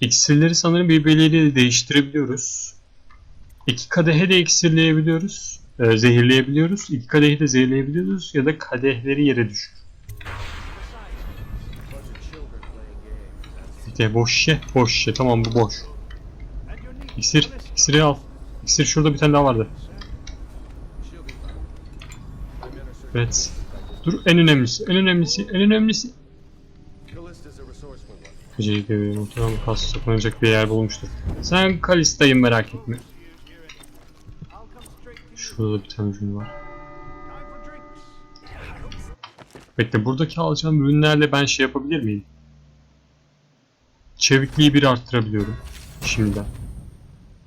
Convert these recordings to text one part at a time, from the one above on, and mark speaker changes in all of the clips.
Speaker 1: İksirleri sanırım birbirleriyle değiştirebiliyoruz. İki kadehe de iksirleyebiliyoruz. e, zehirleyebiliyoruz. İki kadehi de zehirleyebiliyoruz ya da kadehleri yere düşür. İşte boş şişe, boş şişe. Tamam bu boş. İksir, iksiri al. İksir şurada bir tane daha vardı. Evet. Dur en önemlisi, en önemlisi, en önemlisi. Geceyi muhtemelen kas saklanacak bir yer bulmuştur. Sen Kalista'yı merak etme. Şurada bir tane ürün var. Bekle buradaki alacağım ürünlerle ben şey yapabilir miyim? Çevikliği bir arttırabiliyorum. Şimdiden.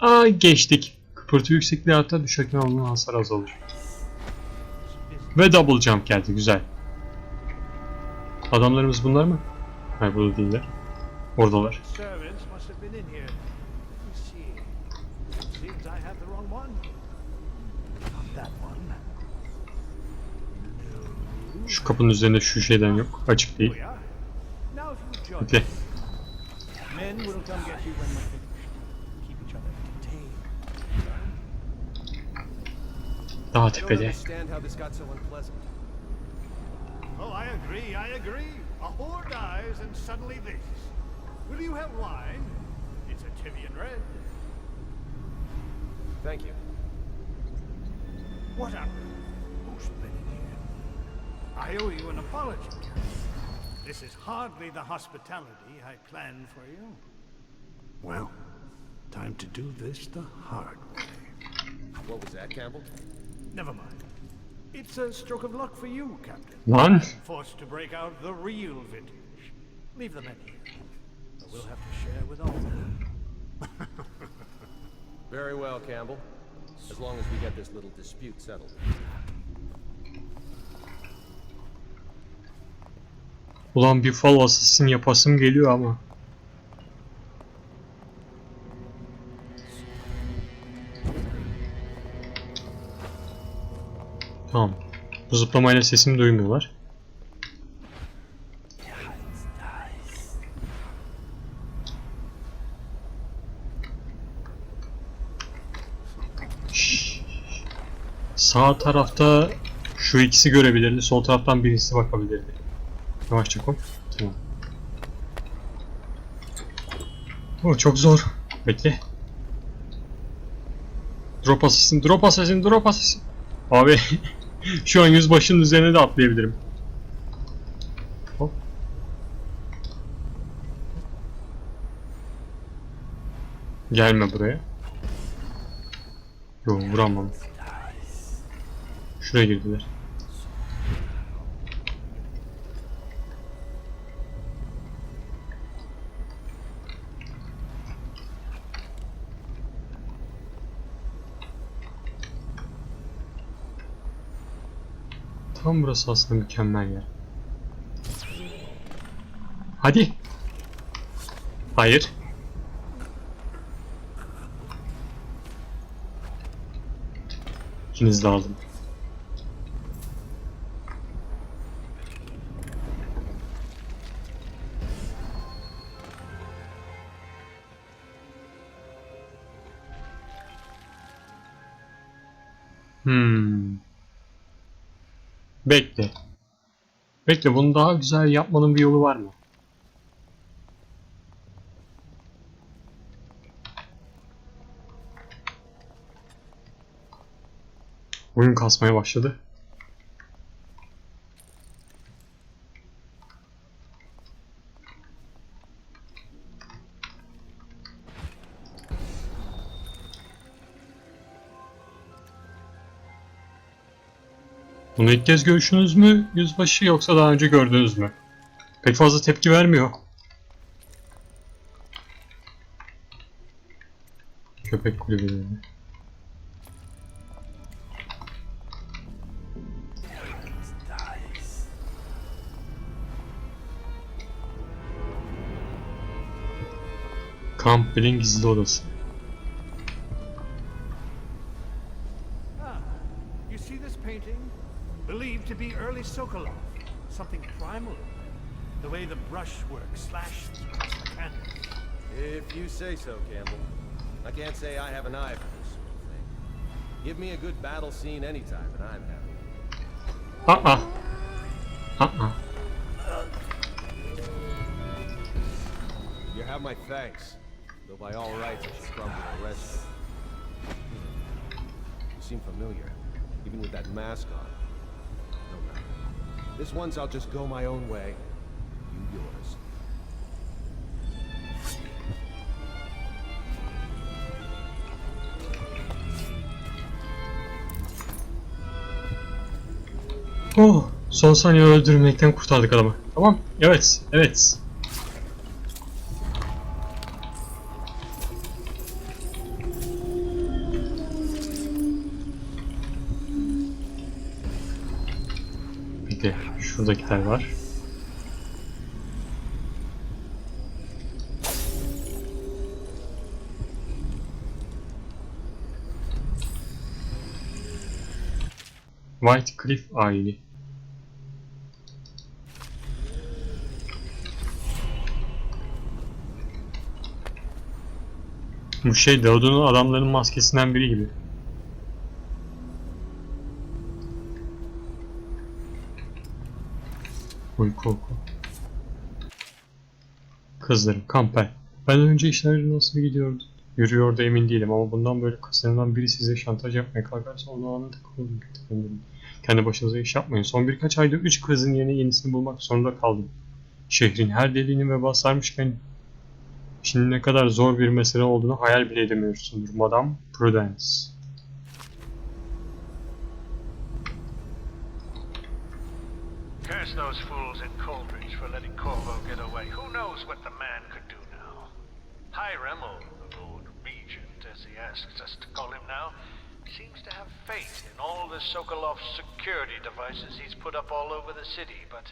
Speaker 1: Aa geçtik. Kıpırtı yüksekliği artar düşerken alınan hasar azalır. Ve double jump geldi güzel. Adamlarımız bunlar mı? Hayır burada değiller. Oradalar. Şu kapının üzerinde şu şeyden yok. Açık değil. Bekle. Daha
Speaker 2: I don't
Speaker 1: tepede.
Speaker 2: understand how this got so unpleasant.
Speaker 3: Oh, I agree, I agree. A whore dies and suddenly this. Will you have wine? It's a Tivian red.
Speaker 2: Thank you.
Speaker 3: What up? Who's been in here? I owe you an apology. This is hardly the hospitality I planned for you. Well, time to do this the hard way.
Speaker 2: What was that, Campbell?
Speaker 3: Never mind. It's a stroke of luck for you, Captain.
Speaker 1: Lan!
Speaker 3: Forced to break out the real vintage. Leave the men here. But we'll have to share with all.
Speaker 2: Very well, Campbell. As long as we get this little dispute settled.
Speaker 1: Ulan bir fal assassin yapasım geliyor ama. Bu zıplamayla sesimi duymuyorlar. Sağ tarafta şu ikisi görebilirdi. Sol taraftan birisi bakabilirdi. Yavaşça koy. Tamam. O çok zor. Bekle. Drop assassin, drop assassin, drop assassin. Abi şu an yüzbaşının üzerine de atlayabilirim. Gelme buraya. Yok vuramam. Şuraya girdiler. Tam burası aslında mükemmel yer. Hadi. Hayır. İkiniz de aldım. Hmm. Bekle. Bekle bunu daha güzel yapmanın bir yolu var mı? Oyun kasmaya başladı. İlk kez görüşünüz mü yüzbaşı yoksa daha önce gördünüz mü? Pek fazla tepki vermiyor. Köpek kulübeleri. Campbell'in gizli odası.
Speaker 3: To be early Sokolov, something primal. The way the brushwork slashed across the canvas.
Speaker 2: If you say so, Campbell. I can't say I have an eye for this sort of thing. Give me a good battle scene anytime, and I'm happy.
Speaker 1: Aa. Aa.
Speaker 2: You have my thanks. Though by all rights, I should probably arrest you. You seem familiar, even with that mask on. This once I'll just go my own way. You yours.
Speaker 1: Oh, son saniye öldürmekten kurtardık adamı. Tamam. Evet. Evet. Peki. Şuradakiler var. White Cliff aile. Bu şey Davud'un adamların maskesinden biri gibi. Uyku oku. Kızlarım, kamper. Ben önce işler nasıl gidiyordu? Yürüyordu emin değilim ama bundan böyle kızlarından biri size şantaj yapmaya kalkarsa onu anında kovulun. Kendi başınıza iş yapmayın. Son birkaç ayda üç kızın yerine yenisini bulmak zorunda kaldım. Şehrin her deliğini veba sarmışken Şimdi ne kadar zor bir mesele olduğunu hayal bile edemiyorsundur. Madame Prudence.
Speaker 3: Curse those fools in Coldridge for letting Corvo get away. Who knows what the man could do now? Hiram, or the Lord Regent, as he asks us to call him now, seems to have faith in all the Sokolov security devices he's put up all over the city, but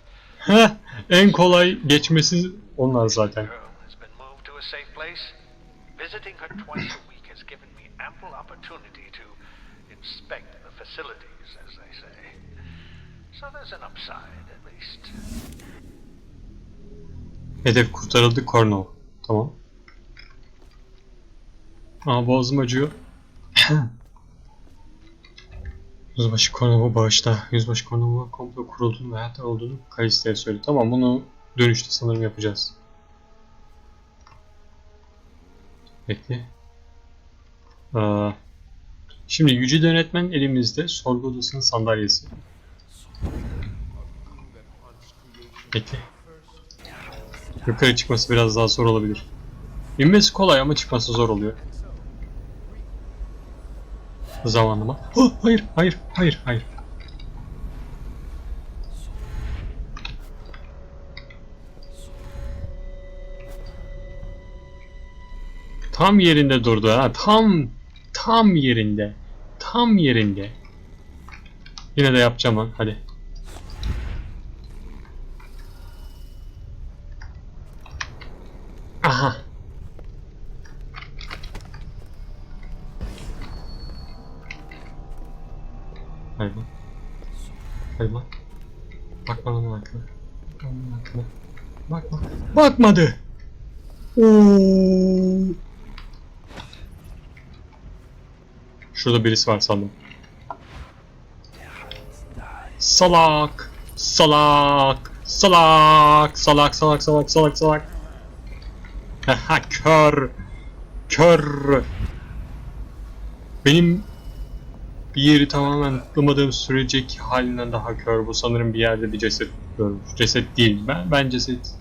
Speaker 1: Heh, en kolay geçmesi onlar zaten.
Speaker 3: has been moved to a safe place. Visiting her twice a week has given me ample opportunity to inspect the facilities, as they say. So there's an upside, at least.
Speaker 1: Hedef kurtarıldı Cornwall. Tamam. Aa boğazım acıyor. Yüzbaşı Cornwall'a bağışla. Yüzbaşı Cornwall'a komplo kurulduğunu ve hayatta olduğunu Kalista'ya söyle. Tamam bunu dönüşte sanırım yapacağız. Bekle. Aa, şimdi Yüce Yönetmen elimizde. Sorgu odasının sandalyesi. Bekle. Yukarı çıkması biraz daha zor olabilir. İnmesi kolay ama çıkması zor oluyor. Zamanlama. Oh, hayır, hayır, hayır, hayır. Tam yerinde durdu ha. Tam tam yerinde. Tam yerinde. Yine de yapacağım ha. Hadi. Aha. Hadi lan. Hadi lan. Bakma lan arkana. Bakma lan arkana. Bakma. Bakmadı. Oo. Şurada birisi var sandım. Salak. Salak. Salak. Salak salak salak salak salak. Haha kör. Kör. Benim bir yeri tamamen tıklamadığım süreceki halinden daha kör. Bu sanırım bir yerde bir ceset görmüş. Ceset değil. Ben, ben ceset.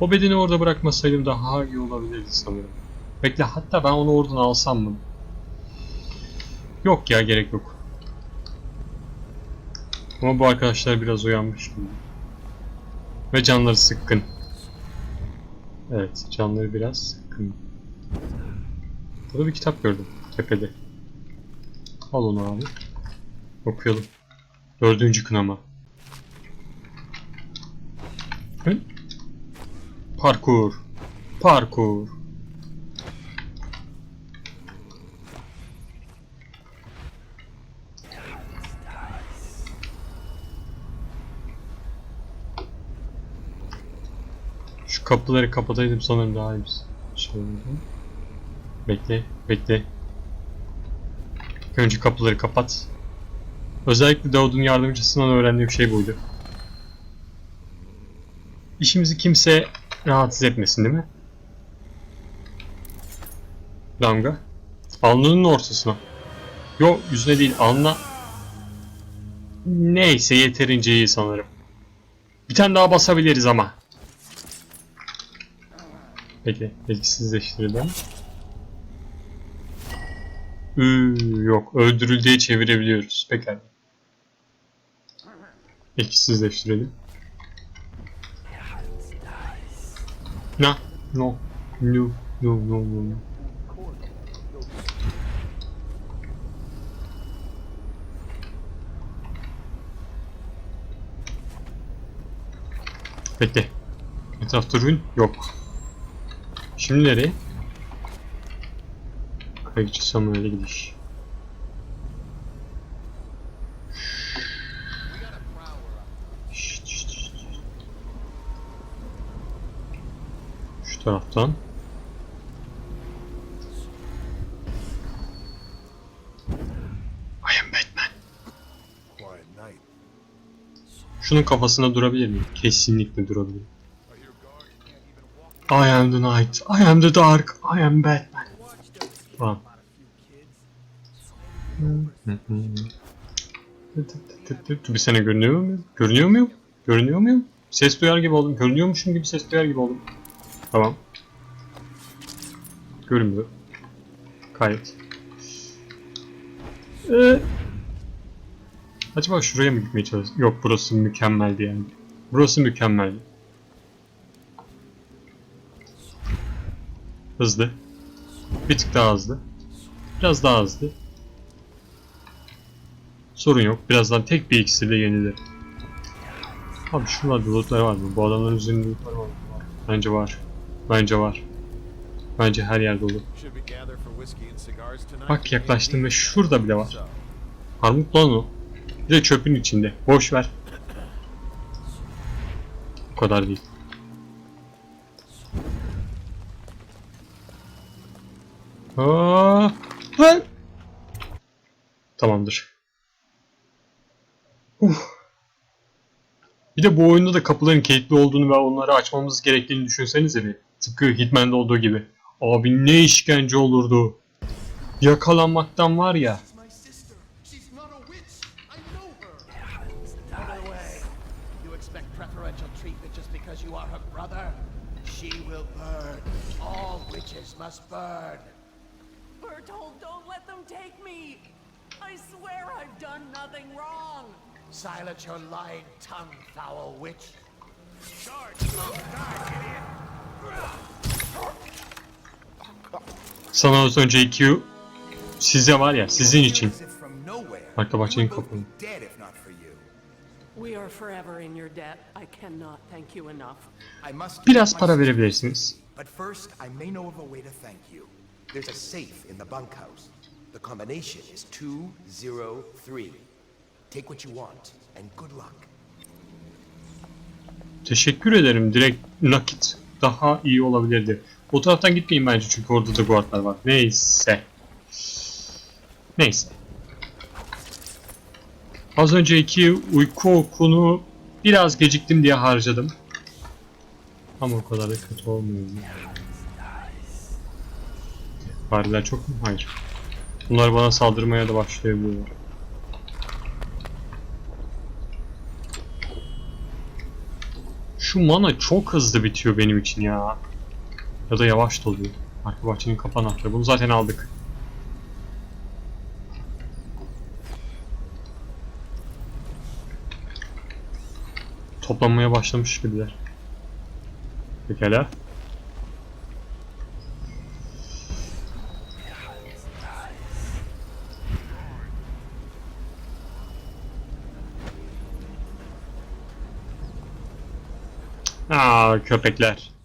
Speaker 1: O bedeni orada bırakmasaydım daha iyi olabilirdi sanırım. Bekle hatta ben onu oradan alsam mı? Yok ya gerek yok. Ama bu arkadaşlar biraz uyanmış gibi. Ve canları sıkkın. Evet, canları biraz sıkkın. Burada bir kitap gördüm tepede. Al onu abi. Okuyalım. Dördüncü kınama. Hı? Parkur. Parkur. Şu kapıları kapataydım sanırım daha iyi bir. Şey bekle, bekle. Önce kapıları kapat. Özellikle Davud'un yardımcısından öğrendiğim şey buydu. İşimizi kimse rahatsız etmesin değil mi? Damga. Alnının ortasına. Yok yüzüne değil alnına. Neyse yeterince iyi sanırım. Bir tane daha basabiliriz ama. Peki etkisizleştirelim. Üü, yok öldürül diye çevirebiliyoruz. Pekala. Etkisizleştirelim. Na, no, no, no, no, no, no. Bekle. Etrafta ürün yok. Şimdi nereye? Kayıkçı Samuel'e gidiş. Şşt, şşt, şşt. Şu taraftan. I am Batman.
Speaker 3: Quiet night.
Speaker 1: Şunun kafasında durabilir miyim? Kesinlikle durabilirim. I am the night. I am the dark. I am Batman. Bir sene görünüyor muyum? Görünüyor muyum? Görünüyor muyum? Ses duyar gibi oldum. Görünüyormuşum gibi ses duyar gibi oldum. Tamam. Görünmüyor. Kayıt. Ee, acaba şuraya mı gitmeye çalıştım? Yok burası mükemmeldi yani. Burası mükemmeldi. Hızlı. Bir tık daha hızlı. Biraz daha hızlı. Sorun yok. Birazdan tek bir iksirle yenilir. Abi şuralarda lootlar var mı? Bu adamların üzerinde lootlar var mı? Bence var. Bence var. Bence her
Speaker 4: cigars tonight?
Speaker 1: Bak yaklaştım ve şurada bile var. Armut lan o. Bir de çöpün içinde. Boş ver. O kadar değil. Aa! Tamamdır. Uf. Bir de bu oyunda da kapıların kilitli olduğunu ve onları açmamız gerektiğini düşünsenize bir. Tıpkı Hitman'da olduğu gibi. Abi ne işkence olurdu. Yakalanmaktan var ya.
Speaker 5: She will burn. All witches must burn.
Speaker 6: Bertold, don't let them take me! I swear I've done nothing wrong!
Speaker 5: Silence your lying tongue, foul witch.
Speaker 1: Sana az önce iki size var ya sizin için. Arka bahçenin
Speaker 7: must
Speaker 1: Biraz para verebilirsiniz.
Speaker 7: But first, I may know of a way to thank you. There's a safe in the bunkhouse. The combination is 203. Take what you want and good luck.
Speaker 1: Teşekkür ederim. Direkt nakit daha iyi olabilirdi. O taraftan gitmeyin bence çünkü orada da guardlar var. Neyse. Neyse. Az önceki uyku okunu biraz geciktim diye harcadım. Ama o kadar da kötü olmuyor. Fariler çok mu? Hayır. Bunlar bana saldırmaya da başlayabiliyorlar. Şu mana çok hızlı bitiyor benim için ya. Ya da yavaş doluyor. Arka bahçenin kapan anahtarı. Bunu zaten aldık. Toplanmaya başlamış gibiler. Pekala. Köpekler.